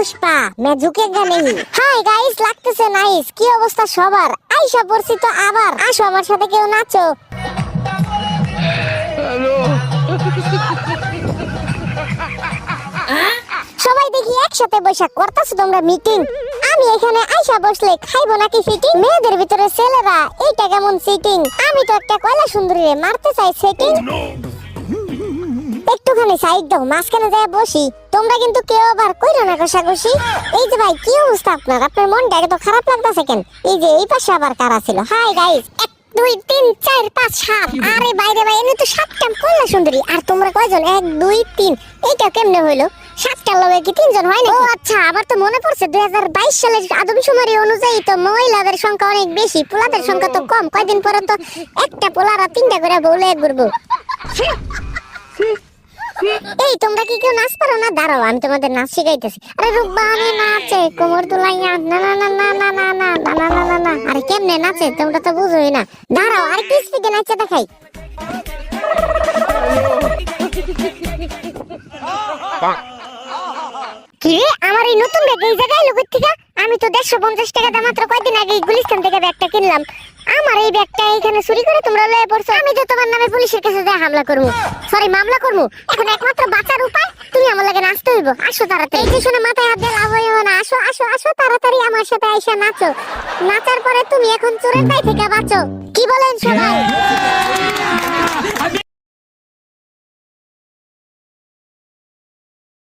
পুষ্পা মে ঝুকেগা নেই hi guys লাগতেছে nice কি অবস্থা সবার? আইসা পড়ছি তো আবার। আসো আমার সাথে কেউ নাচো। সবাই দেখি একসাথে বৈশাখ করতেছো তোমরা মিটিং আমি এখানে আইসা বসলে খাইবো নাকি সিটিং মেয়েদের ভিতরে ছেলেরা এইটা কেমন সিটিং আমি তো একটা কয়লা সুন্দরী মারতে চাই সেটিং একটুখানি সাইড দাও, মাঝখানে যায় বসি। তোমরা কিন্তু কেউ আবার কইরো না কষাকষি এই যে ভাই, কি অবস্থা আপনার? আপনার মনটা এত খারাপ লাগতেছে কেন? এই যে এই পাশে আবার কারা ছিল? হাই গাইস এক, দুই, তিন, চার, পাঁচ, সাত। আরে বাইরে ভাই এনে তো সাতটা কয়লা সুন্দরী। আর তোমরা কয়জন? এক, দুই, তিন। এইটা কেমনে হইল? সাতটা লগে কি তিনজন হয় না ও আচ্ছা আবার তো মনে পড়ছে দুই হাজার বাইশ সালের আদমশুমারি অনুযায়ী তো মহিলাদের সংখ্যা অনেক বেশি, পোলাদের সংখ্যা তো কম। কয়দিন পরে তো একটা পোলারা তিনটা করে বলে ঘুরবো। এই তোমরা কি কেউ নাচ পারো না দাঁড়াও আমি তোমাদের নাচ শিখাইতেছি আরে রূপবানি নাচে কোমর দুলাইয়া না না না না না না না না না না না না আরে কেমনে নাচে তোমরা তো বুঝোই না দাঁড়াও আর কি স্পিকে নাচে দেখাই কি আমার এই নতুন ব্যাগ এই জায়গায় লোকের থেকে আমি তো দেড়শো পঞ্চাশ টাকা দাম মাত্র কয়দিন আগে গুলিস্তান থেকে ব্যাগটা কিনলাম আমার এই ব্যাগটা এখানে চুরি করে তোমরা লয়ে পড়ছো। আমি তো তোমার নামে পুলিশের কাছে যা হামলা করব। সরি মামলা করব। এখন একমাত্র বাঁচার উপায়, তুমি আমার লাগে নাচতে হইব। আসো তাড়াতাড়ি। এই যে শোনো, মাথায় হাত দিয়ে লাভ হইও না। আসো আসো আসো, তাড়াতাড়ি আমার সাথে আইসা নাচো। নাচার পরে তুমি এখন চোরের দায় থেকে বাঁচো। কি বলেন সবাই?